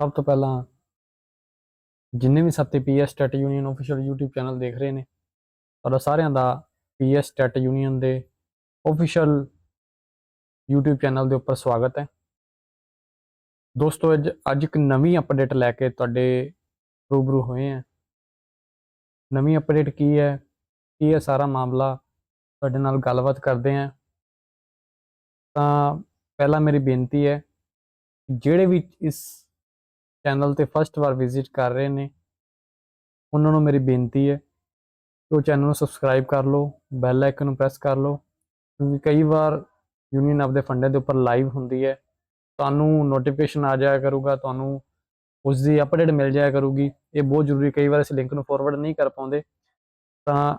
ਸਭ ਤੋਂ ਪਹਿਲਾਂ ਜਿੰਨੇ ਵੀ ਸਾਥੀ PS TET union official YouTube channel ਦੇਖ ਰਹੇ ਨੇ, ਤੁਹਾਡਾ ਸਾਰਿਆਂ ਦਾ ਪੀਐਸ ਟੈਟ ਯੂਨੀਅਨ ਦੇ ਅਫੀਸ਼ੀਅਲ YouTube ਚੈਨਲ ਦੇ ਉੱਪਰ ਸਵਾਗਤ ਹੈ। ਦੋਸਤੋ, ਅੱਜ ਅੱਜ ਇੱਕ ਨਵੀਂ ਅਪਡੇਟ ਲੈ ਕੇ ਤੁਹਾਡੇ ਰੂਬਰੂ ਹੋਏ ਹਾਂ। ਨਵੀਂ ਅਪਡੇਟ ਕੀ ਹੈ? ਕੀ ਹੈ ਸਾਰਾ ਮਾਮਲਾ ਤੁਹਾਡੇ ਨਾਲ ਗੱਲਬਾਤ ਕਰਦੇ ਹਾਂ। ਤਾਂ ਪਹਿਲਾਂ ਮੇਰੀ ਬੇਨਤੀ ਹੈ ਜਿਹੜੇ ਵੀ ਇਸ ਚੈਨਲ ਤੇ ਫਸਟ ਵਾਰ ਵਿਜ਼ਿਟ ਕਰ ਰਹੇ ਨੇ। ਉਹਨਾਂ ਨੂੰ ਮੇਰੀ ਬੇਨਤੀ ਹੈ ਕਿ ਉਹ ਚੈਨਲ ਨੂੰ ਸਬਸਕ੍ਰਾਈਬ ਕਰ ਲਓ ਬੈਲ ਆਈਕਨ ਨੂੰ ਪ੍ਰੈਸ ਕਰ ਲਓ, ਕਿਉਂਕਿ ਕਈ ਵਾਰ ਯੂਨੀਅਨ ਆਪਦੇ ਫੰਡਾਂ ਦੇ ਉੱਪਰ ਲਾਈਵ ਹੁੰਦੀ ਹੈ। ਤੁਹਾਨੂੰ ਨੋਟੀਫਿਕੇਸ਼ਨ ਆ ਜਾਇਆ ਕਰੂਗਾ, ਤੁਹਾਨੂੰ ਉਸ ਦੀ ਅਪਡੇਟ ਮਿਲ ਜਾਇਆ ਕਰੂਗੀ। ਇਹ ਬਹੁਤ ਜ਼ਰੂਰੀ ਕਈ ਵਾਰ ਇਸ ਲਿੰਕ ਨੂੰ ਫਾਰਵਰਡ ਨਹੀਂ ਕਰ ਪਾਉਂਦੇ। ਤਾਂ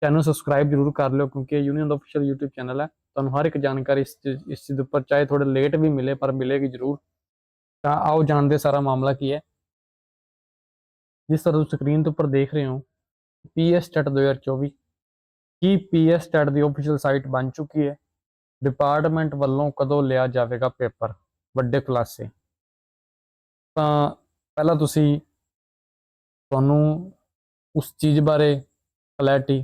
ਚੈਨਲ ਸਬਸਕ੍ਰਾਈਬ ਜ਼ਰੂਰ ਕਰ ਲਿਓ, ਕਿਉਂਕਿ ਇਹ ਯੂਨੀਅਨ ਦਾ ਅਫੀਸ਼ੀਅਲ YouTube ਚੈਨਲ ਹੈ। ਤੁਹਾਨੂੰ ਹਰ ਇੱਕ ਜਾਣਕਾਰੀ ਇਸ ਚੀਜ਼- ਇਸ ਚੀਜ਼ ਦੇ ਉੱਪਰ ਚਾਹੇ ਥੋੜੇ ਲੇਟ ਵੀ ਮਿਲੇ, ਪਰ ਮਿਲੇਗੀ ਜ਼ਰੂਰ। ਤਾਂ ਆਓ ਜਾਣਦੇ ਸਾਰਾ ਮਾਮਲਾ ਕੀ ਹੈ। ਜਿਸ ਤਰ੍ਹਾਂ ਤੁਸੀਂ ਸਕਰੀਨ ਦੇ ਉੱਪਰ ਦੇਖ ਰਹੇ ਹੋ ਪੀਐਸ ਟੈਟ 2024 ਕੀ ਪੀਐਸ ਟੈਟ ਦੀ ਅਫੀਸ਼ੀਅਲ ਸਾਈਟ ਬਣ ਚੁੱਕੀ ਹੈ। ਡਿਪਾਰਟਮੈਂਟ ਵੱਲੋਂ ਕਦੋਂ ਲਿਆ ਜਾਵੇਗਾ ਪੇਪਰ ਵੱਡੇ ਕਲਾਸੇ ਤਾਂ ਪਹਿਲਾਂ ਤੁਸੀਂ ਤੁਹਾਨੂੰ ਉਸ ਚੀਜ਼ ਬਾਰੇ ਕਲੈਰਿਟੀ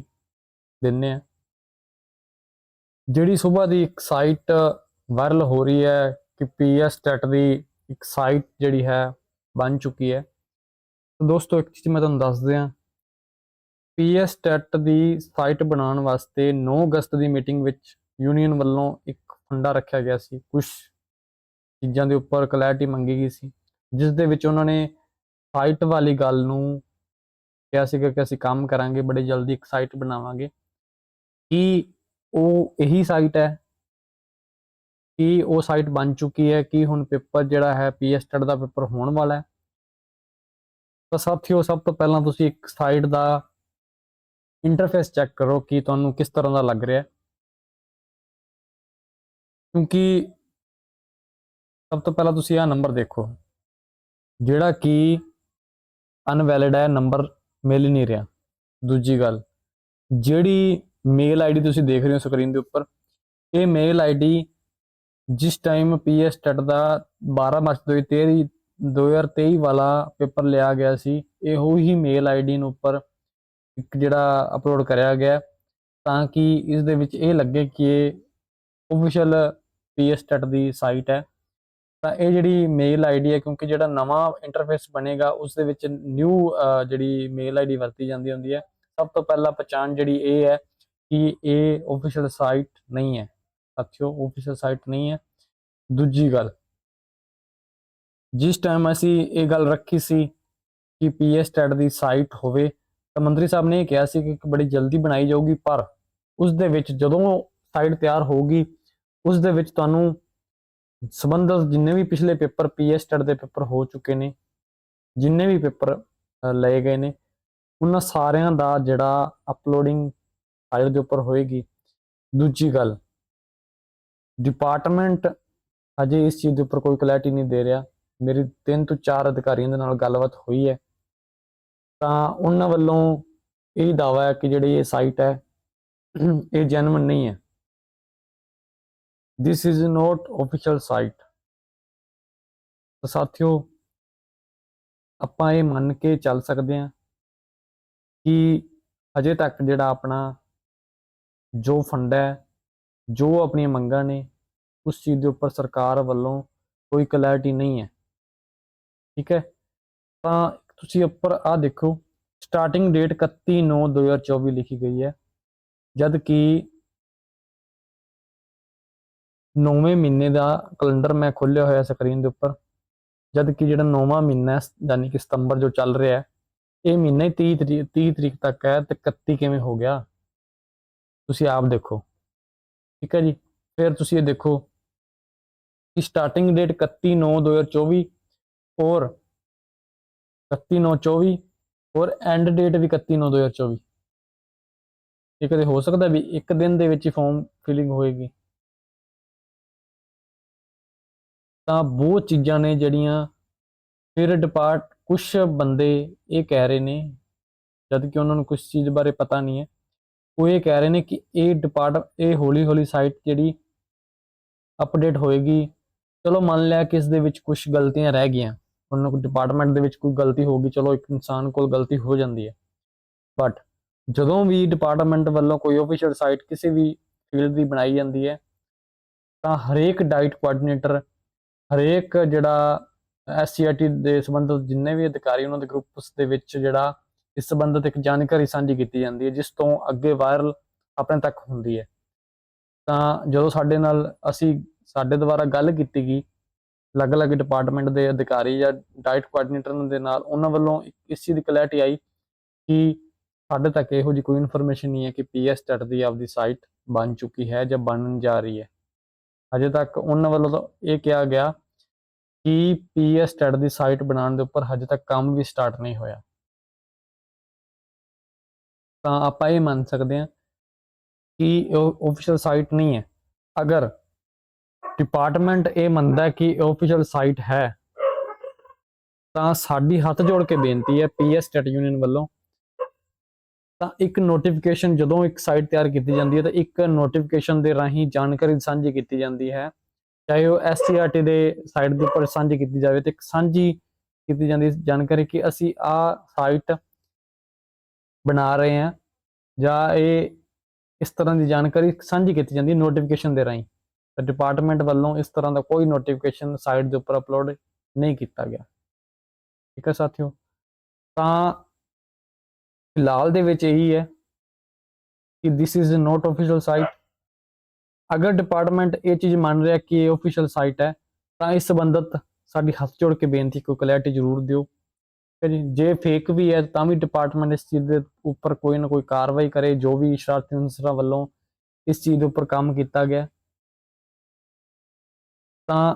ਦਿੰਨੇ ਆ ਜਿਹੜੀ ਸਵੇਰ ਦੀ ਇੱਕ ਸਾਈਟ ਵਾਇਰਲ ਹੋ ਰਹੀ ਹੈ ਕਿ ਪੀਐਸ ਟੈਟ ਦੀ ਇੱਕ ਸਾਈਟ ਜਿਹੜੀ ਹੈ ਬਣ ਚੁੱਕੀ ਹੈ। ਦੋਸਤੋ, ਇੱਕ ਚੀਜ਼ ਮੈਂ ਤੁਹਾਨੂੰ ਦੱਸ ਦਿਆਂ ਪੀਐਸ ਟੈਟ ਦੀ ਸਾਈਟ ਬਣਾਉਣ ਵਾਸਤੇ 9 ਅਗਸਤ ਦੀ ਮੀਟਿੰਗ ਵਿੱਚ ਯੂਨੀਅਨ ਵੱਲੋਂ ਇੱਕ ਫੰਡਾ ਰੱਖਿਆ ਗਿਆ ਸੀ। ਕੁਝ ਚੀਜ਼ਾਂ ਦੇ ਉੱਪਰ ਕਲੈਰਿਟੀ ਮੰਗੀ ਗਈ ਸੀ। ਜਿਸ ਦੇ ਵਿੱਚ ਉਹਨਾਂ ਨੇ ਸਾਈਟ ਵਾਲੀ ਗੱਲ ਨੂੰ ਕਿਹਾ ਸੀਗਾ ਕਿ ਅਸੀਂ ਕੰਮ ਕਰਾਂਗੇ, ਬੜੇ ਜਲਦੀ ਇੱਕ ਸਾਈਟ ਬਣਾਵਾਂਗੇ। ਕੀ ਉਹ ਇਹੀ ਸਾਈਟ ਹੈ? ਕੀ ਉਹ ਸਾਈਟ ਬਣ ਚੁੱਕੀ ਹੈ, ਕੀ ਹੁਣ ਪੇਪਰ ਜਿਹੜਾ ਹੈ ਪੀਐਸ ਟੈਟ ਦਾ ਪੇਪਰ ਹੋਣ ਵਾਲਾ ਹੈ? ਤਾਂ ਸਾਥੀਓ, ਸਭ ਤੋਂ ਪਹਿਲਾਂ ਤੁਸੀਂ ਇੱਕ ਸਾਈਟ ਦਾ ਇੰਟਰਫੇਸ ਚੈੱਕ ਕਰੋ ਕਿ ਤੁਹਾਨੂੰ ਕਿਸ ਤਰ੍ਹਾਂ ਦਾ ਲੱਗ ਰਿਹਾ ਹੈ। ਕਿਉਂਕਿ ਸਭ ਤੋਂ ਪਹਿਲਾਂ ਤੁਸੀਂ ਆਹ ਨੰਬਰ ਦੇਖੋ, ਜਿਹੜਾ ਕਿ ਅਨਵੈਲਿਡ ਹੈ ਨੰਬਰ ਮਿਲ ਹੀ ਨਹੀਂ ਰਿਹਾ। ਦੂਜੀ ਗੱਲ, ਜਿਹੜੀ ਮੇਲ ਆਈਡੀ ਤੁਸੀਂ ਦੇਖ ਰਹੇ ਹੋ ਸਕਰੀਨ ਦੇ ਉੱਪਰ, ਇਹ ਮੇਲ ਆਈਡੀ ਜਿਸ ਟਾਈਮ ਪੀਐਸ ਟੈਟ ਦਾ 12 ਮਾਰਚ 2023 2023 ਵਾਲਾ ਪੇਪਰ ਲਿਆ ਗਿਆ ਸੀ, ਇਹੋ ਹੀ ਮੇਲ ਆਈਡੀ ਨੂੰ ਉੱਪਰ ਇੱਕ ਜਿਹੜਾ ਅਪਲੋਡ ਕਰਿਆ ਗਿਆ ਤਾਂ ਕਿ ਇਸ ਦੇ ਵਿੱਚ ਇਹ ਲੱਗੇ ਕਿ ਇਹ ਅਫੀਸ਼ੀਅਲ ਪੀਐਸ ਟੈਟ ਦੀ ਸਾਈਟ ਹੈ। ਤਾਂ ਇਹ ਜਿਹੜੀ ਮੇਲ ਆਈਡੀ ਹੈ, ਕਿਉਂਕਿ ਜਿਹੜਾ ਨਵਾਂ ਇੰਟਰਫੇਸ ਬਣੇਗਾ, ਉਸ ਦੇ ਵਿੱਚ ਨਿਊ ਜਿਹੜੀ ਮੇਲ ਆਈਡੀ ਵਰਤੀ ਜਾਂਦੀ ਹੁੰਦੀ ਹੈ। ਸਭ ਤੋਂ ਪਹਿਲਾਂ ਪਛਾਣ ਜਿਹੜੀ ਇਹ ਹੈ ਕਿ ਇਹ ਅਫੀਸ਼ੀਅਲ ਸਾਈਟ ਨਹੀਂ ਹੈ। ਸਾਥੀਓ ਅਫੀਸ਼ੀਅਲ ਸਾਈਟ ਨਹੀਂ ਹੈ। ਦੂਜੀ ਗੱਲ, ਜਿਸ ਟਾਈਮ ਅਸੀਂ ਇਹ ਗੱਲ ਰੱਖੀ ਸੀ ਕਿ ਪੀਐਸ ਟੈਟ ਦੀ ਸਾਈਟ ਹੋਵੇ, ਤਾਂ ਮੰਤਰੀ ਸਾਹਿਬ ਨੇ ਇਹ ਕਿਹਾ ਸੀ ਕਿ ਬੜੀ ਜਲਦੀ ਬਣਾਈ ਜਾਊਗੀ, ਪਰ ਉਸ ਦੇ ਵਿੱਚ ਜਦੋਂ ਸਾਈਟ ਤਿਆਰ ਹੋਊਗੀ, ਉਸ ਦੇ ਵਿੱਚ ਤੁਹਾਨੂੰ ਸੰਬੰਧਿਤ ਜਿੰਨੇ ਵੀ ਪਿਛਲੇ ਪੇਪਰ ਪੀਐਸ ਟੈਟ ਦੇ ਪੇਪਰ ਹੋ ਚੁੱਕੇ ਨੇ, ਜਿੰਨੇ ਵੀ ਪੇਪਰ ਲਏ ਗਏ ਨੇ, ਉਹਨਾਂ ਸਾਰਿਆਂ ਦਾ ਜਿਹੜਾ ਅਪਲੋਡਿੰਗ ਸਾਈਟ ਦੇ ਉੱਪਰ ਹੋਏਗੀ। ਦੂਜੀ ਗੱਲ ਡਿਪਾਰਟਮੈਂਟ ਅਜੇ ਇਸ ਚੀਜ਼ ਦੇ ਉੱਪਰ ਕੋਈ ਕਲੈਰਿਟੀ ਨਹੀਂ ਦੇ ਰਿਹਾ। ਮੇਰੀ ਤਿੰਨ ਤੋਂ ਚਾਰ ਅਧਿਕਾਰੀਆਂ ਦੇ ਨਾਲ ਗੱਲਬਾਤ ਹੋਈ ਹੈ। ਤਾਂ ਉਹਨਾਂ ਵੱਲੋਂ ਇਹ ਦਾਵਾ ਹੈ ਕਿ ਜਿਹੜੀ ਇਹ ਸਾਈਟ ਹੈ, ਇਹ ਜੈਨੂਇਨ ਨਹੀਂ ਹੈ। This is not official site. ਤਾਂ ਸਾਥੀਓ, ਆਪਾਂ ਇਹ ਮੰਨ ਕੇ ਚੱਲ ਸਕਦੇ ਹਾਂ ਕਿ ਅਜੇ ਤੱਕ ਜਿਹੜਾ ਆਪਣਾ ਜੋ ਫੰਡ ਹੈ ਜੋ ਆਪਣੀਆਂ ਮੰਗਾਂ ਨੇ, ਉਸ ਚੀਜ਼ ਦੇ ਉੱਪਰ ਸਰਕਾਰ ਵੱਲੋਂ ਕੋਈ ਕਲੈਰਿਟੀ ਨਹੀਂ ਹੈ। ਠੀਕ ਹੈ? ਤਾਂ ਤੁਸੀਂ ਉੱਪਰ ਆ ਦੇਖੋ ਸਟਾਰਟਿੰਗ ਡੇਟ 31/9/2024 ਲਿਖੀ ਗਈ ਹੈ, ਜਦ ਕਿ ਨੌਵੇਂ ਮਹੀਨੇ ਦਾ ਕੈਲੰਡਰ ਮੈਂ ਖੋਲ੍ਹਿਆ ਹੋਇਆ ਸਕਰੀਨ ਦੇ ਉੱਪਰ, ਜਦ ਕਿ ਜਿਹੜਾ ਨੌਵਾਂ ਮਹੀਨਾ ਹੈ, ਯਾਨੀ ਕਿ ਸਤੰਬਰ ਜੋ ਚੱਲ ਰਿਹਾ ਹੈ, ਇਹ ਮਹੀਨਾ ਹੀ 30 ਤਰੀਕ 30 ਤਰੀਕ ਤੱਕ ਹੈ, ਤੇ 31 ਕਿਵੇਂ ਹੋ ਗਿਆ? ਤੁਸੀਂ ਆਪ ਦੇਖੋ। ਠੀਕ ਹੈ ਜੀ, ਫਿਰ ਤੁਸੀਂ ਇਹ ਦੇਖੋ ਕਿ ਸਟਾਰਟਿੰਗ ਡੇਟ 31/9/2024 ਔਰ 31/9/24 ਔਰ ਐਂਡ ਡੇਟ ਵੀ 31/9/2024 ਇਹ ਕਦੇ ਹੋ ਸਕਦਾ ਵੀ ਇੱਕ ਦਿਨ ਦੇ ਵਿੱਚ ਹੀ ਫਾਰਮ ਫਿਲਿੰਗ ਹੋਏਗੀ। ਤਾਂ ਬਹੁਤ ਚੀਜ਼ਾਂ ਨੇ ਜਿਹੜੀਆਂ ਫਿਰ ਡਿਪਾਰਟ ਕੁਝ ਬੰਦੇ ਇਹ ਕਹਿ ਰਹੇ ਨੇ, ਜਦ ਕਿ ਉਹਨਾਂ ਨੂੰ ਕੁਝ ਚੀਜ਼ ਬਾਰੇ ਪਤਾ ਨਹੀਂ ਹੈ। ਉਹ ਇਹ ਕਹਿ ਰਹੇ ਨੇ ਕਿ ਇਹ ਡਿਪਾਰਟ ਇਹ ਹੌਲੀ ਹੌਲੀ ਸਾਈਟ ਜਿਹੜੀ ਅਪਡੇਟ ਹੋਏਗੀ। ਚਲੋ ਮੰਨ ਲਿਆ ਕਿ ਇਸ ਦੇ ਵਿੱਚ ਕੁਝ ਗਲਤੀਆਂ ਰਹਿ ਗਈਆਂ। ਉਹਨਾਂ ਕੋਲ ਡਿਪਾਰਟਮੈਂਟ ਦੇ ਵਿੱਚ ਕੋਈ ਗਲਤੀ ਹੋ ਗਈ, ਚਲੋ ਇੱਕ ਇਨਸਾਨ ਕੋਲ ਗਲਤੀ ਹੋ ਜਾਂਦੀ ਹੈ। ਬਟ ਜਦੋਂ ਵੀ ਡਿਪਾਰਟਮੈਂਟ ਵੱਲੋਂ ਕੋਈ ਆਫੀਸ਼ੀਅਲ ਸਾਈਟ ਕਿਸੇ ਵੀ ਫੀਲਡ ਦੀ ਬਣਾਈ ਜਾਂਦੀ ਹੈ, ਤਾਂ ਹਰੇਕ ਡਾਈਟ ਕੋਆਰਡੀਨੇਟਰ ਹਰੇਕ ਜਿਹੜਾ ਐਸਸੀਆਰਟੀ ਦੇ ਸੰਬੰਧਿਤ ਜਿੰਨੇ ਵੀ ਅਧਿਕਾਰੀ, ਉਹਨਾਂ ਦੇ ਗਰੁੱਪਸ ਦੇ ਵਿੱਚ ਜਿਹੜਾ ਇਸ ਸੰਬੰਧਿਤ ਇੱਕ ਜਾਣਕਾਰੀ ਸਾਂਝੀ ਕੀਤੀ ਜਾਂਦੀ ਹੈ, ਜਿਸ ਤੋਂ ਅੱਗੇ ਵਾਇਰਲ ਆਪਣੇ ਤੱਕ ਹੁੰਦੀ ਹੈ। ਤਾਂ ਜਦੋਂ ਸਾਡੇ ਨਾਲ ਅਸੀਂ ਸਾਡੇ ਦੁਆਰਾ ਗੱਲ ਕੀਤੀ ਗਈ, ਅਲੱਗ-ਅਲੱਗ ਡਿਪਾਰਟਮੈਂਟ ਦੇ ਅਧਿਕਾਰੀ ਜਾਂ ਡਾਈਟ ਕੋਆਰਡੀਨੇਟਰ ਦੇ ਨਾਲ, ਉਹਨਾਂ ਵੱਲੋਂ ਇਸ ਚੀਜ਼ ਦੀ ਕਲੈਰਿਟੀ ਆਈ ਕਿ ਸਾਡੇ ਤੱਕ ਇਹੋ ਜਿਹੀ ਕੋਈ ਇਨਫੋਰਮੇਸ਼ਨ ਨਹੀਂ ਹੈ ਕਿ ਪੀਐਸ ਟੈਟ ਦੀ ਆਪਦੀ ਸਾਈਟ ਬਣ ਚੁੱਕੀ ਹੈ ਜਾਂ ਬਣਨ ਜਾ ਰਹੀ ਹੈ। ਅਜੇ ਤੱਕ ਉਹਨਾਂ ਵੱਲੋਂ ਤਾਂ ਇਹ ਕਿਹਾ ਗਿਆ ਕਿ ਪੀਐਸ ਟੈਟ ਦੀ ਸਾਈਟ ਬਣਾਉਣ ਦੇ ਉੱਪਰ ਹਜੇ ਤੱਕ ਕੰਮ ਵੀ ਸਟਾਰਟ ਨਹੀਂ ਹੋਇਆ। ਤਾਂ ਆਪਾਂ ਇਹ ਮੰਨ ਸਕਦੇ ਹਾਂ ਕਿ ਉਹ ਆਫੀਸ਼ੀਅਲ ਸਾਈਟ ਨਹੀਂ ਹੈ। ਅਗਰ ਡਿਪਾਰਟਮੈਂਟ ਇਹ ਮੰਨਦਾ ਕਿ ਆਫੀਸ਼ੀਅਲ ਸਾਈਟ ਹੈ, ਤਾਂ ਸਾਡੀ ਹੱਥ ਜੋੜ ਕੇ ਬੇਨਤੀ ਹੈ ਪੀਐਸ ਟੈਟ ਯੂਨੀਅਨ ਵੱਲੋਂ। ਤਾਂ ਇੱਕ ਨੋਟੀਫਿਕੇਸ਼ਨ ਜਦੋਂ ਇੱਕ ਸਾਈਟ ਤਿਆਰ ਕੀਤੀ ਜਾਂਦੀ ਹੈ, ਤਾਂ ਇੱਕ ਨੋਟੀਫਿਕੇਸ਼ਨ ਦੇ ਰਾਹੀਂ ਜਾਣਕਾਰੀ ਸਾਂਝੀ ਕੀਤੀ ਜਾਂਦੀ ਹੈ। ਚਾਹੇ ਉਹ ਐਸਸੀਆਰਟੀ ਦੇ ਸਾਈਟ ਦੇ ਉੱਪਰ ਸਾਂਝੀ ਕੀਤੀ ਜਾਵੇ, ਤੇ ਇੱਕ ਸਾਂਝੀ ਕੀਤੀ ਜਾਂਦੀ ਜਾਣਕਾਰੀ ਕਿ ਅਸੀਂ ਆ ਸਾਈਟ ਬਣਾ ਰਹੇ ਹਾਂ ਜਾਂ ਇਹ ਇਸ ਤਰ੍ਹਾਂ ਦੀ ਜਾਣਕਾਰੀ ਸਾਂਝੀ ਕੀਤੀ ਜਾਂਦੀ ਹੈ ਨੋਟੀਫਿਕੇਸ਼ਨ ਦੇ ਰਾਹੀਂ। ਤਾਂ ਡਿਪਾਰਟਮੈਂਟ ਵੱਲੋਂ ਇਸ ਤਰ੍ਹਾਂ ਦਾ ਕੋਈ ਨੋਟੀਫਿਕੇਸ਼ਨ ਸਾਈਟ ਦੇ ਉੱਪਰ ਅਪਲੋਡ ਨਹੀਂ ਕੀਤਾ ਗਿਆ। ਠੀਕ ਹੈ ਸਾਥੀਓ, ਤਾਂ ਫਿਲਹਾਲ ਦੇ ਵਿੱਚ ਇਹੀ ਹੈ ਕਿ this is not official site ਅਗਰ ਡਿਪਾਰਟਮੈਂਟ ਇਹ ਚੀਜ਼ ਮੰਨ ਰਿਹਾ ਕਿ ਇਹ official ਸਾਈਟ ਹੈ, ਤਾਂ ਇਸ ਸੰਬੰਧਤ ਸਾਡੀ ਹੱਥ ਜੋੜ ਕੇ ਬੇਨਤੀ, ਕੋਈ ਕਲੈਰਿਟੀ ਜ਼ਰੂਰ ਦਿਓ। ਹੈ ਜੀ ਜੇ ਫੇਕ ਵੀ ਹੈ, ਤਾਂ ਵੀ ਡਿਪਾਰਟਮੈਂਟ ਇਸ ਚੀਜ਼ ਦੇ ਉੱਪਰ ਕੋਈ ਨਾ ਕੋਈ ਕਾਰਵਾਈ ਕਰੇ, ਜੋ ਵੀ ਸ਼ਰਾਰਤੀ ਅਨਸਰਾਂ ਵੱਲੋਂ ਇਸ ਚੀਜ਼ ਦੇ ਉੱਪਰ ਕੰਮ ਕੀਤਾ ਗਿਆ। ਤਾਂ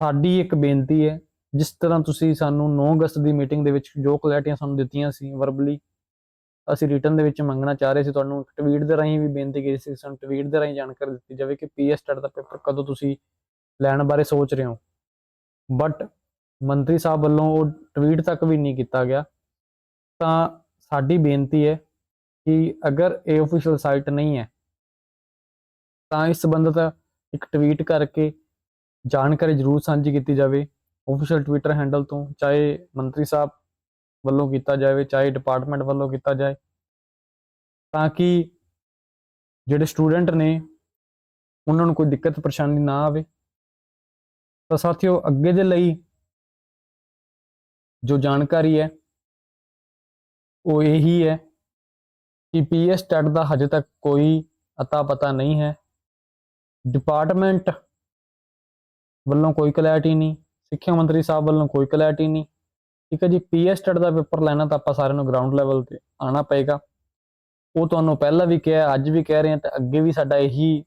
ਸਾਡੀ ਇੱਕ ਬੇਨਤੀ ਹੈ, ਜਿਸ ਤਰ੍ਹਾਂ ਤੁਸੀਂ ਸਾਨੂੰ 9 ਅਗਸਤ ਦੀ ਮੀਟਿੰਗ ਦੇ ਵਿੱਚ ਜੋ ਕਲੈਰਟੀਆਂ ਸਾਨੂੰ ਦਿੱਤੀਆਂ ਸੀ ਵਰਬਲੀ ਅਸੀਂ ਰਿਟਰਨ ਦੇ ਵਿੱਚ ਮੰਗਣਾ ਚਾਹ ਰਹੇ ਸੀ, ਤੁਹਾਨੂੰ ਟਵੀਟ ਦੇ ਰਾਹੀਂ ਵੀ ਬੇਨਤੀ ਕੀਤੀ ਸੀ, ਸਾਨੂੰ ਟਵੀਟ ਦੇ ਰਾਹੀਂ ਜਾਣਕਾਰੀ ਦਿੱਤੀ ਜਾਵੇ ਕਿ ਪੀਐਸ ਟੈਟ ਦਾ ਪੇਪਰ ਕਦੋਂ ਤੁਸੀਂ ਲੈਣ ਬਾਰੇ ਸੋਚ ਰਹੇ ਹੋ। ਬਟ ਮੰਤਰੀ ਸਾਹਿਬ ਵੱਲੋਂ ਉਹ ਟਵੀਟ ਤੱਕ ਵੀ ਨਹੀਂ ਕੀਤਾ ਗਿਆ। ਤਾਂ ਸਾਡੀ ਬੇਨਤੀ ਹੈ ਕਿ ਅਗਰ ਇਹ ਆਫੀਸ਼ੀਅਲ ਸਾਈਟ ਨਹੀਂ ਹੈ, ਤਾਂ ਇਸ ਸੰਬੰਧਤ ਇੱਕ ਟਵੀਟ ਕਰਕੇ ਜਾਣਕਾਰੀ ਜ਼ਰੂਰ ਸਾਂਝੀ ਕੀਤੀ ਜਾਵੇ। ਆਫੀਸ਼ੀਅਲ ਟਵਿੱਟਰ ਹੈਂਡਲ ਤੋਂ ਚਾਹੇ ਮੰਤਰੀ ਸਾਹਿਬ ਵੱਲੋਂ ਕੀਤਾ ਜਾਵੇ, ਚਾਹੇ ਡਿਪਾਰਟਮੈਂਟ ਵੱਲੋਂ ਕੀਤਾ ਜਾਏ, ਤਾਂ ਕਿ ਜਿਹੜੇ ਸਟੂਡੈਂਟ ਨੇ ਉਹਨਾਂ ਨੂੰ ਕੋਈ ਦਿੱਕਤ ਪਰੇਸ਼ਾਨੀ ਨਾ ਆਵੇ। ਤਾਂ ਸਾਥੀਓ, ਅੱਗੇ ਦੇ ਲਈ ਜੋ ਜਾਣਕਾਰੀ ਹੈ, ਉਹ ਇਹੀ ਹੈ ਕਿ ਪੀਐਸ ਟੈਟ ਦਾ ਹਜੇ ਤੱਕ ਕੋਈ ਅਤਾ ਪਤਾ ਨਹੀਂ ਹੈ। ਡਿਪਾਰਟਮੈਂਟ ਵੱਲੋਂ ਕੋਈ ਕਲੈਰਟੀ ਨਹੀਂ, ਸਿੱਖਿਆ ਮੰਤਰੀ ਸਾਹਿਬ ਵੱਲੋਂ ਕੋਈ ਕਲੈਰਟੀ ਨਹੀਂ। ਠੀਕ ਹੈ ਜੀ, ਪੀਐਸ ਟੈਟ ਦਾ ਪੇਪਰ ਲੈਣਾ ਤਾਂ ਆਪਾਂ ਸਾਰਿਆਂ ਨੂੰ ਗਰਾਊਂਡ ਲੈਵਲ ਤੇ ਆਣਾ ਪਏਗਾ। ਉਹ ਤੁਹਾਨੂੰ ਪਹਿਲਾਂ ਵੀ ਕਿਹਾ, ਅੱਜ ਵੀ ਕਹਿ ਰਹੇ ਹਾਂ ਤੇ ਅੱਗੇ ਵੀ ਸਾਡਾ ਇਹੀ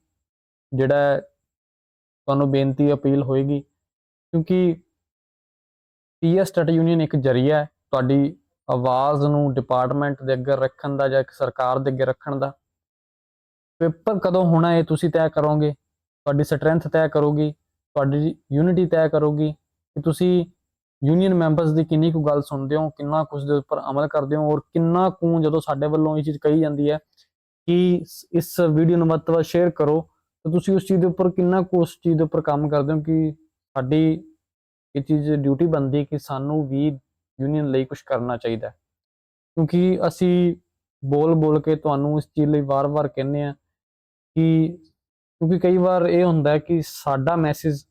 ਜਿਹੜਾ ਤੁਹਾਨੂੰ ਬੇਨਤੀ, ਅਪੀਲ ਹੋਏਗੀ। ਕਿਉਂਕਿ ਪੀਐਸ ਟੈਟ ਯੂਨੀਅਨ ਇੱਕ ਜਰੀਆ ਹੈ ਤੁਹਾਡੀ ਆਵਾਜ਼ ਨੂੰ ਡਿਪਾਰਟਮੈਂਟ ਦੇ ਅੱਗੇ ਰੱਖਣ ਦਾ ਜਾਂ ਇੱਕ ਸਰਕਾਰ ਦੇ ਅੱਗੇ ਰੱਖਣ ਦਾ। ਪੇਪਰ ਕਦੋਂ ਹੋਣਾ ਹੈ ਤੁਸੀਂ ਤੈਅ ਕਰੋਗੇ? ਤੁਹਾਡੀ ਸਟਰੈਂਥ ਤੈਅ ਕਰੋਗੀ? ਤੁਹਾਡੀ ਯੂਨਿਟੀ ਤੈਅ ਕਰੋਗੀ? ਕਿ ਤੁਸੀਂ ਯੂਨੀਅਨ ਮੈਂਬਰਸ ਦੀ ਕਿੰਨੀ ਕੁ ਗੱਲ ਸੁਣਦੇ ਹੋ? ਕਿੰਨਾ ਕੁ ਉਸ ਦੇ ਉੱਪਰ ਅਮਲ ਕਰਦੇ ਹੋ? ਔਰ ਕਿੰਨਾ ਕੁ ਜਦੋਂ ਸਾਡੇ ਵੱਲੋਂ ਇਹ ਚੀਜ਼ ਕਹੀ ਜਾਂਦੀ ਹੈ ਕਿ ਇਸ- ਇਸ ਵੀਡੀਓ ਨੂੰ ਵੱਧ ਤੋਂ ਵੱਧ ਸ਼ੇਅਰ ਕਰੋ, ਤਾਂ ਤੁਸੀਂ ਉਸ ਚੀਜ਼ ਦੇ ਉੱਪਰ ਕਿੰਨਾ ਕੁ ਉਸ ਚੀਜ਼ ਦੇ ਉੱਪਰ ਕੰਮ ਕਰਦੇ ਹੋ ਕਿ ਸਾਡੀ ਇਹ ਚੀਜ਼ ਡਿਊਟੀ ਬਣਦੀ ਕਿ ਸਾਨੂੰ ਵੀ ਯੂਨੀਅਨ ਲਈ ਕੁਝ ਕਰਨਾ ਚਾਹੀਦਾ ਕਿਉਂਕਿ ਅਸੀਂ ਬੋਲ ਬੋਲ ਕੇ ਤੁਹਾਨੂੰ ਇਸ ਚੀਜ਼ ਲਈ ਵਾਰ-ਵਾਰ ਕਹਿੰਦੇ ਆ ਕਿ ਕਿਉਂਕਿ ਕਈ ਵਾਰ ਇਹ ਹੁੰਦਾ ਕਿ ਸਾਡਾ ਮੈਸੇਜ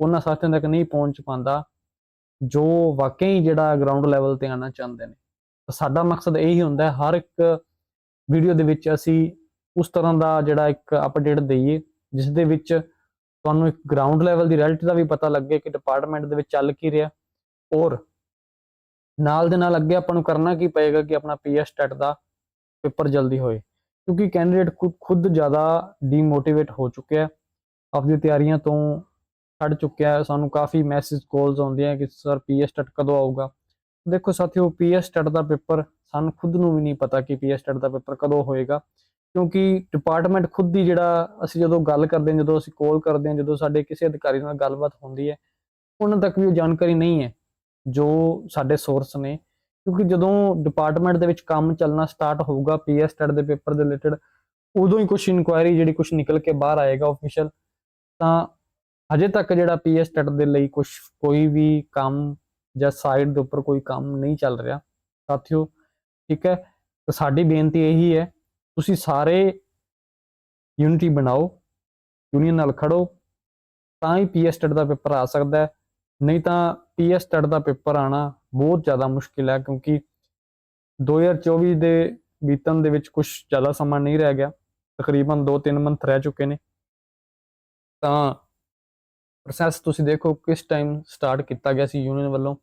ਉਹਨਾਂ ਸਾਥੀਆਂ ਤੱਕ ਨਹੀਂ ਪਹੁੰਚ ਪਾਉਂਦਾ ਜੋ ਵਾਕਈ ਜਿਹੜਾ ਗਰਾਊਂਡ ਲੈਵਲ ਤੇ ਆਣਾ ਚਾਹੁੰਦੇ ਨੇ। ਸਾਡਾ ਮਕਸਦ ਇਹੀ ਹੁੰਦਾ ਹਰ ਇੱਕ ਵੀਡੀਓ ਦੇ ਵਿੱਚ ਅਸੀਂ ਉਸ ਤਰ੍ਹਾਂ ਦਾ ਜਿਹੜਾ ਇੱਕ ਅਪਡੇਟ ਦਈਏ ਜਿਸ ਦੇ ਵਿੱਚ ਤੁਹਾਨੂੰ ਇੱਕ ਗਰਾਊਂਡ ਲੈਵਲ ਦੀ ਰਿਐਲਿਟੀ ਦਾ ਵੀ ਪਤਾ ਲੱਗੇ ਕਿ ਡਿਪਾਰਟਮੈਂਟ ਦੇ ਵਿੱਚ ਚੱਲ ਕੀ ਰਿਹਾ। ਔਰ ਨਾਲ ਦੇ ਨਾਲ ਅੱਗੇ ਆਪਾਂ ਨੂੰ ਕਰਨਾ ਕੀ ਪਏਗਾ ਕਿ ਆਪਣਾ ਪੀਐਸ ਟੈਟ ਦਾ ਪੇਪਰ ਜਲਦੀ ਹੋਏ। ਕਿਉਂਕਿ ਕੈਂਡੀਡੇਟ ਖੁਦ ਖੁਦ ਜ਼ਿਆਦਾ ਡੀਮੋਟੀਵੇਟ ਹੋ ਚੁੱਕਿਆ ਹੈ। ਆਪਣੀ ਤਿਆਰੀਆਂ ਤੋਂ ਛੱਡ ਚੁੱਕਿਆ ਹੈ। ਸਾਨੂੰ ਕਾਫੀ ਮੈਸੇਜ ਕਾਲਸ ਆਉਂਦੀਆਂ ਕਿ ਸਰ ਪੀਐਸ ਟੈਟ ਕਦੋਂ ਆਊਗਾ। ਦੇਖੋ ਸਾਥੀਓ ਪੀਐਸ ਟੈਟ ਦਾ ਪੇਪਰ ਸਾਨੂੰ ਖੁਦ ਨੂੰ ਵੀ ਨਹੀਂ ਪਤਾ ਕਿ ਪੀਐਸ ਟੈਟ ਦਾ ਪੇਪਰ ਕਦੋਂ ਹੋਏਗਾ। ਕਿਉਂਕਿ ਡਿਪਾਰਟਮੈਂਟ ਖੁਦ ਦੀ ਜਿਹੜਾ ਅਸੀਂ ਜਦੋਂ ਗੱਲ ਕਰਦੇ ਹਾਂ, ਜਦੋਂ ਅਸੀਂ ਕਾਲ ਕਰਦੇ ਹਾਂ, ਜਦੋਂ ਸਾਡੇ ਕਿਸੇ ਅਧਿਕਾਰੀ ਨਾਲ ਗੱਲਬਾਤ ਹੁੰਦੀ ਹੈ, ਉਹਨਾਂ ਤੱਕ ਵੀ ਉਹ ਜਾਣਕਾਰੀ ਨਹੀਂ ਹੈ, ਜੋ ਸਾਡੇ ਸੋਰਸ ਨੇ। ਕਿਉਂਕਿ ਜਦੋਂ ਡਿਪਾਰਟਮੈਂਟ ਦੇ ਵਿੱਚ ਕੰਮ ਚੱਲਣਾ ਸਟਾਰਟ ਹੋਊਗਾ ਪੀਐਸ ਟੈਟ ਦੇ ਪੇਪਰ ਦੇ ਰਿਲੇਟਡ ਉਦੋਂ ਹੀ ਕੁਝ ਇਨਕੁਆਇਰੀ ਜਿਹੜੀ ਕੁਝ ਨਿਕਲ ਕੇ ਬਾਹਰ ਆਏਗਾ ਅਫੀਸ਼ੀਅਲ ਤਾਂ ਹਜੇ ਤੱਕ ਜਿਹੜਾ ਪੀਐਸ ਟੈਟ ਦੇ ਲਈ ਕੁਝ ਕੋਈ ਵੀ ਕੰਮ ਜਾਂ ਸਾਈਟ ਦੇ ਉੱਪਰ ਕੋਈ ਕੰਮ ਨਹੀਂ ਚੱਲ ਰਿਹਾ, ਸਾਥੀਓ, ਠੀਕ ਹੈ? ਤਾਂ ਸਾਡੀ ਬੇਨਤੀ ਇਹੀ ਹੈ ਤੁਸੀਂ ਸਾਰੇ ਯੂਨਿਟੀ ਬਣਾਓ ਯੂਨੀਅਨ ਨਾਲ ਖੜੋ, ਤਾਂ ਹੀ ਪੀਐਸ ਟੈਟ ਦਾ ਪੇਪਰ ਆ ਸਕਦਾ ਹੈ। ਨਹੀਂ ਤਾਂ ਪੀਐਸ ਟੈਟ ਦਾ ਪੇਪਰ ਆਣਾ ਬਹੁਤ ਜ਼ਿਆਦਾ ਮੁਸ਼ਕਿਲ ਹੈ, ਕਿਉਂਕਿ 2024 ਦੇ ਬੀਤਣ ਦੇ ਵਿੱਚ ਕੁਝ ਜ਼ਿਆਦਾ ਸਮਾਂ ਨਹੀਂ ਰਹਿ ਗਿਆ। ਤਕਰੀਬਨ 2-3 ਮੰਥ ਰਹਿ ਚੁੱਕੇ ਨੇ। ਤਾਂ ਪ੍ਰੋਸੈਸ ਤੁਸੀਂ ਦੇਖੋ ਕਿਸ ਟਾਈਮ ਸਟਾਰਟ ਕੀਤਾ ਗਿਆ ਸੀ ਯੂਨੀਅਨ ਵੱਲੋਂ।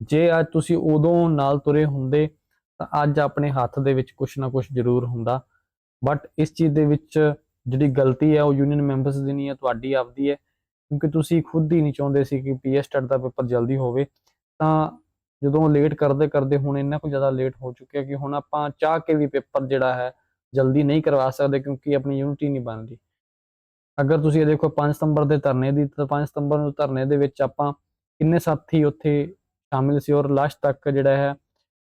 ਜੇ ਅੱਜ ਤੁਸੀਂ ਉਦੋਂ ਨਾਲ ਤੁਰੇ ਹੁੰਦੇ ਤਾਂ ਅੱਜ ਆਪਣੇ ਹੱਥ ਦੇ ਵਿੱਚ ਕੁਝ ਨਾ ਕੁਝ ਜ਼ਰੂਰ ਹੁੰਦਾ। ਬਟ ਇਸ ਚੀਜ਼ ਦੇ ਵਿੱਚ ਜਿਹੜੀ ਗਲਤੀ ਹੈ, ਉਹ ਯੂਨੀਅਨ ਮੈਂਬਰਸ ਦੀ ਨਹੀਂ ਹੈ, ਤੁਹਾਡੀ ਆਪਦੀ ਹੈ। ਕਿਉਂਕਿ ਤੁਸੀਂ ਖੁਦ ਹੀ ਨਹੀਂ ਚਾਹੁੰਦੇ ਸੀ ਕਿ ਪੀਐਸ ਟੈਟ ਦਾ ਪੇਪਰ ਜਲਦੀ ਹੋਵੇ। ਤਾਂ ਜਦੋਂ ਲੇਟ ਕਰਦੇ ਕਰਦੇ ਹੁਣ ਇੰਨਾ ਕੁ ਜ਼ਿਆਦਾ ਲੇਟ ਹੋ ਚੁੱਕਿਆ ਕਿ ਹੁਣ ਆਪਾਂ ਚਾਹ ਕੇ ਵੀ ਪੇਪਰ ਜਿਹੜਾ ਹੈ, ਜਲਦੀ ਨਹੀਂ ਕਰਵਾ ਸਕਦੇ ਕਿਉਂਕਿ ਆਪਣੀ ਯੂਨਿਟੀ ਨਹੀਂ ਬਣਦੀ। ਅਗਰ ਤੁਸੀਂ ਇਹ ਦੇਖੋ 5 ਸਤੰਬਰ ਦੇ ਧਰਨੇ ਦੀ, ਤਾਂ 5 ਸਤੰਬਰ ਨੂੰ ਧਰਨੇ ਦੇ ਵਿੱਚ ਆਪਾਂ ਕਿੰਨੇ ਸਾਥੀ ਉੱਥੇ ਸ਼ਾਮਿਲ ਸੀ ਔਰ ਲਾਸਟ ਤੱਕ ਜਿਹੜਾ ਹੈ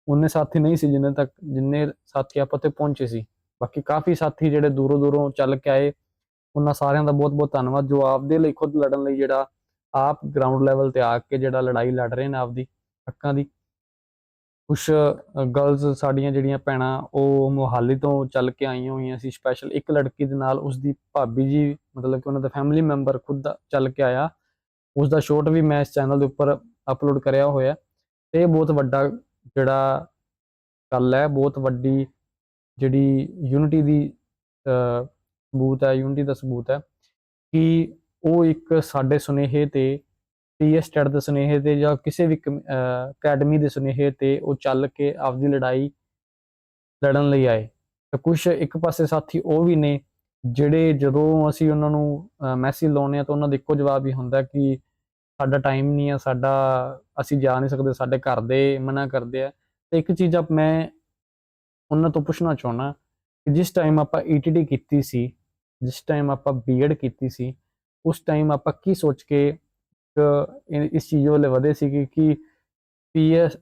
ਉਹਨੇ ਸਾਥੀ ਨਹੀਂ ਸੀ ਜਿੰਨੇ ਤੱਕ, ਜਿੰਨੇ ਸਾਥੀ ਆਪਾਂ ਉੱਥੇ ਪਹੁੰਚੇ ਸੀ। ਬਾਕੀ ਕਾਫੀ ਸਾਥੀ ਜਿਹੜੇ ਦੂਰੋਂ ਦੂਰੋਂ ਚੱਲ ਕੇ ਆਏ। ਉਹਨਾਂ ਸਾਰਿਆਂ ਦਾ ਬਹੁਤ ਬਹੁਤ ਧੰਨਵਾਦ, ਜੋ ਆਪਦੇ ਲਈ ਖੁਦ ਲੜਨ ਲਈ ਜਿਹੜਾ ਆਪ ਗਰਾਊਂਡ ਲੈਵਲ ਤੇ ਆ ਕੇ ਜਿਹੜਾ ਲੜਾਈ ਲੜ ਰਹੇ ਨੇ ਆਪਦੀ ਹੱਕਾਂ ਦੀ। ਕੁਝ ਗਰਲਸ ਸਾਡੀਆਂ ਜਿਹੜੀਆਂ ਭੈਣਾਂ, ਉਹ ਮੋਹਾਲੀ ਤੋਂ ਚੱਲ ਕੇ ਆਈਆਂ ਹੋਈਆਂ ਸੀ ਸਪੈਸ਼ਲ ਇੱਕ ਲੜਕੀ ਦੇ ਨਾਲ ਉਸ ਦੀ ਭਾਬੀ ਜੀ, ਮਤਲਬ ਕਿ ਉਹਨਾਂ ਦਾ ਫੈਮਿਲੀ ਮੈਂਬਰ ਖੁਦ ਚੱਲ ਕੇ ਆਇਆ। ਉਸ ਦਾ ਸ਼ੋਟ ਵੀ ਮੈਂ ਇਸ ਚੈਨਲ ਦੇ ਉੱਪਰ ਅਪਲੋਡ ਕਰਿਆ ਹੋਇਆ। ਤੇ ਇਹ ਬਹੁਤ ਵੱਡਾ ਜਿਹੜਾ ਗੱਲ ਹੈ, ਬਹੁਤ ਵੱਡੀ ਜਿਹੜੀ ਯੂਨਿਟੀ ਦੀ ਸਬੂਤ ਹੈ ਯੂਨਿਟੀ ਦਾ ਸਬੂਤ ਹੈ ਕਿ ਉਹ ਇੱਕ ਸਾਡੇ ਸੁਨੇਹੇ ਤੇ ਪੀਐਸ ਟੈਟ ਦੇ ਸੁਨੇਹੇ ਤੇ ਜਾਂ ਕਿਸੇ ਵੀ ਕਮ- ਅਕੈਡਮੀ ਦੇ ਸੁਨੇਹੇ ਤੇ ਉਹ ਚੱਲ ਕੇ ਆਪਦੀ ਲੜਾਈ ਲੜਨ ਲਈ ਆਏ। ਤਾਂ ਕੁਝ ਇੱਕ ਪਾਸੇ ਸਾਥੀ ਉਹ ਵੀ ਨੇ ਜਿਹੜੇ ਜਦੋਂ ਅਸੀਂ ਉਹਨਾਂ ਨੂੰ ਮੈਸੇਜ ਲਾਉਂਦੇ ਆ ਤਾਂ ਉਹਨਾਂ ਦਾ ਇੱਕੋ ਜਵਾਬ ਹੀ ਹੁੰਦਾ ਕਿ ਸਾਡਾ ਟਾਈਮ ਨਹੀਂ ਆ ਸਾਡਾ ਅਸੀਂ ਜਾ ਨਹੀਂ ਸਕਦੇ, ਸਾਡੇ ਘਰ ਦੇ ਮਨਾ ਕਰਦੇ ਆ। ਤੇ ਇੱਕ ਚੀਜ਼ ਆ ਮੈਂ ਉਹਨਾਂ ਤੋਂ ਪੁੱਛਣਾ ਚਾਹੁੰਦਾ ਕਿ ਜਿਸ ਟਾਈਮ ਆਪਾਂ ਈਟੀਡੀ ਕੀਤੀ ਸੀ, ਜਿਸ ਟਾਈਮ ਆਪਾਂ ਬੀਐਡ ਕੀਤੀ ਸੀ, ਉਸ ਟਾਈਮ ਆਪਾਂ ਕੀ ਸੋਚ ਕੇ ਇਸ ਚੀਜ਼ ਵੱਲ ਵਧੇ ਸੀ ਕਿ ਕਿ ਪੀਐਸ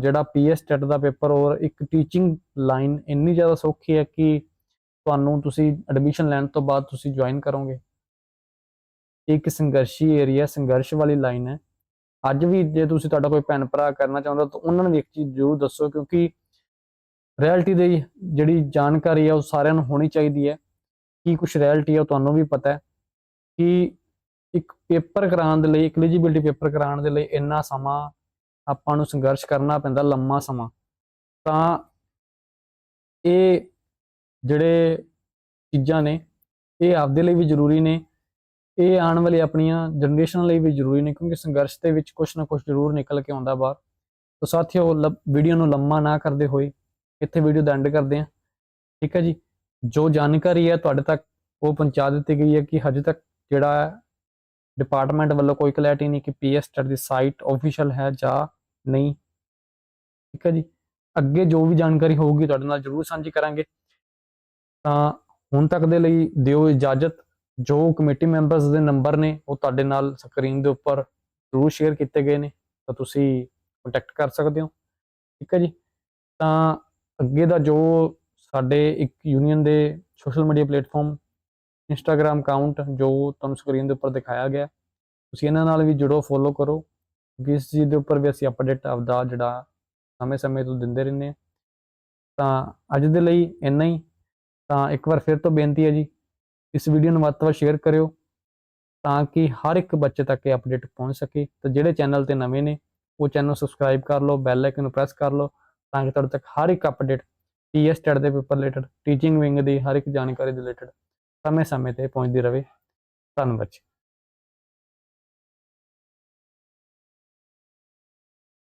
ਜਿਹੜਾ ਪੀਐਸ ਟੈਟ ਦਾ ਪੇਪਰ ਔਰ ਇੱਕ ਟੀਚਿੰਗ ਲਾਈਨ ਇੰਨੀ ਜ਼ਿਆਦਾ ਸੌਖੀ ਹੈ ਕਿ ਤੁਹਾਨੂੰ ਤੁਸੀਂ ਐਡਮਿਸ਼ਨ ਲੈਣ ਤੋਂ ਬਾਅਦ ਤੁਸੀਂ ਜੁਆਇਨ ਕਰੋਗੇ। ਇਹ ਇੱਕ ਸੰਘਰਸ਼ੀ ਏਰੀਆ ਸੰਘਰਸ਼ ਵਾਲੀ ਲਾਈਨ ਹੈ। ਅੱਜ ਵੀ ਜੇ ਤੁਸੀਂ ਤੁਹਾਡਾ ਕੋਈ ਭੈਣ ਭਰਾ ਕਰਨਾ ਚਾਹੁੰਦਾ ਤਾਂ ਉਹਨਾਂ ਨੂੰ ਵੀ ਇੱਕ ਚੀਜ਼ ਜ਼ਰੂਰ ਦੱਸੋ, ਕਿਉਂਕਿ ਰਿਐਲਿਟੀ ਦੀ ਜਿਹੜੀ ਜਾਣਕਾਰੀ ਹੈ ਉਹ ਸਾਰਿਆਂ ਨੂੰ ਹੋਣੀ ਚਾਹੀਦੀ ਹੈ। ਕੀ ਕੁਝ ਰਿਐਲਿਟੀ ਹੈ ਉਹ ਤੁਹਾਨੂੰ ਵੀ ਪਤਾ ਹੈ ਕਿ ਇੱਕ ਪੇਪਰ ਕਰਾਉਣ ਦੇ ਲਈ, ਇੱਕ ਐਲੀਜੀਬਿਲਟੀ ਪੇਪਰ ਕਰਾਉਣ ਦੇ ਲਈ ਇੰਨਾ ਸਮਾਂ ਆਪਾਂ ਨੂੰ ਸੰਘਰਸ਼ ਕਰਨਾ ਪੈਂਦਾ ਲੰਮਾ ਸਮਾਂ। ਤਾਂ ਇਹ ਜਿਹੜੇ ਚੀਜ਼ਾਂ ਨੇ, ਇਹ ਆਪਦੇ ਲਈ ਵੀ ਜ਼ਰੂਰੀ ਨੇ। ਇਹ ਆਉਣ ਵਾਲੀ ਆਪਣੀਆਂ ਜਨਰੇਸ਼ਨਾਂ ਲਈ ਵੀ ਜ਼ਰੂਰੀ ਨੇ, ਕਿਉਂਕਿ ਸੰਘਰਸ਼ ਦੇ ਵਿੱਚ ਕੁਝ ਨਾ ਕੁਝ ਜ਼ਰੂਰ ਨਿਕਲ ਕੇ ਆਉਂਦਾ ਬਾਹਰ। ਤਾਂ ਸਾਥੀਓ ਵੀਡੀਓ ਨੂੰ ਲੰਮਾ ਨਾ ਕਰਦੇ ਹੋਏ ਇੱਥੇ ਵੀਡੀਓ ਦਾ ਐਂਡ ਕਰਦੇ ਹਾਂ। ਠੀਕ ਹੈ ਜੀ? ਜੋ ਜਾਣਕਾਰੀ ਹੈ ਤੁਹਾਡੇ ਤੱਕ ਉਹ ਪਹੁੰਚਾ ਦਿੱਤੀ ਗਈ ਹੈ ਕਿ ਹਜੇ ਤੱਕ ਜਿਹੜਾ ਡਿਪਾਰਟਮੈਂਟ ਵੱਲੋਂ ਕੋਈ ਕਲੈਰਟੀ ਨਹੀਂ ਕਿ ਪੀਐਸ ਟੈਟ ਦੀ ਸਾਈਟ ਆਫੀਸ਼ੀਅਲ ਹੈ ਜਾਂ ਨਹੀਂ। ਠੀਕ ਹੈ ਜੀ? ਅੱਗੇ ਜੋ ਵੀ ਜਾਣਕਾਰੀ ਹੋਊਗੀ ਤੁਹਾਡੇ ਨਾਲ ਜ਼ਰੂਰ ਸਾਂਝੀ ਕਰਾਂਗੇ। ਤਾਂ ਹੁਣ ਤੱਕ ਦੇ ਲਈ ਦਿਓ ਇਜਾਜ਼ਤ। ਜੋ ਕਮੇਟੀ ਮੈਂਬਰਸ ਦੇ ਨੰਬਰ ਨੇ, ਉਹ ਤੁਹਾਡੇ ਨਾਲ ਸਕਰੀਨ ਦੇ ਉੱਪਰ ਜ਼ਰੂਰ ਸ਼ੇਅਰ ਕੀਤੇ ਗਏ ਨੇ, ਤਾਂ ਤੁਸੀਂ ਕੰਟੈਕਟ ਕਰ ਸਕਦੇ ਹੋ। ਠੀਕ ਹੈ ਜੀ? ਤਾਂ ਅੱਗੇ ਦਾ ਜੋ ਸਾਡੇ ਇੱਕ ਯੂਨੀਅਨ ਦੇ social media platform Instagram account ਜੋ ਤੁਹਾਨੂੰ ਸਕਰੀਨ ਦੇ ਉੱਪਰ ਦਿਖਾਇਆ ਗਿਆ, ਤੁਸੀਂ ਇਹਨਾਂ ਨਾਲ ਵੀ ਜੁੜੋ ਫੋਲੋ ਕਰੋ, ਕਿਉਂਕਿ ਇਸ ਚੀਜ਼ ਦੇ ਉੱਪਰ ਵੀ ਅਸੀਂ ਅਪਡੇਟ ਆਪਦਾ ਜਿਹੜਾ ਸਮੇਂ-ਸਮੇਂ ਤੋਂ ਦਿੰਦੇ ਰਹਿੰਦੇ ਹਾਂ। ਤਾਂ ਅੱਜ ਦੇ ਲਈ ਇੰਨਾ ਹੀ। ਤਾਂ ਇੱਕ ਵਾਰ ਫਿਰ ਤੋਂ ਬੇਨਤੀ ਹੈ ਜੀ ਇਸ ਵੀਡੀਓ ਨੂੰ ਵੱਧ ਤੋਂ ਵੱਧ ਸ਼ੇਅਰ ਕਰਿਓ ਤਾਂ ਕਿ ਹਰ ਇੱਕ ਬੱਚੇ ਤੱਕ ਇਹ ਅਪਡੇਟ ਪਹੁੰਚ ਸਕੇ। ਤੇ ਜਿਹੜੇ ਚੈਨਲ ਤੇ ਨਵੇਂ ਨੇ, ਉਹ ਚੈਨਲ ਸਬਸਕ੍ਰਾਈਬ ਕਰ ਲਓ ਬੈਲ ਆਈਕਨ ਨੂੰ ਪ੍ਰੈਸ ਕਰ ਲਓ ਤਾਂ ਕਿ ਤੁਹਾਡੇ ਤੱਕ ਹਰ ਇੱਕ ਅਪਡੇਟ ਪੀਐਸ ਟੈਟ ਦੇ ਪੇਪਰ ਰਿਲੇਟਡ ਟੀਚਿੰਗ ਵਿੰਗ ਦੀ ਹਰ ਇੱਕ ਜਾਣਕਾਰੀ ਦੇ ਰਿਲੇਟਡ ਸਮੇਂ-ਸਮੇਂ ਤੇ ਪਹੁੰਚਦੀ ਰਹੇ। ਧੰਨਵਾਦ ਜੀ।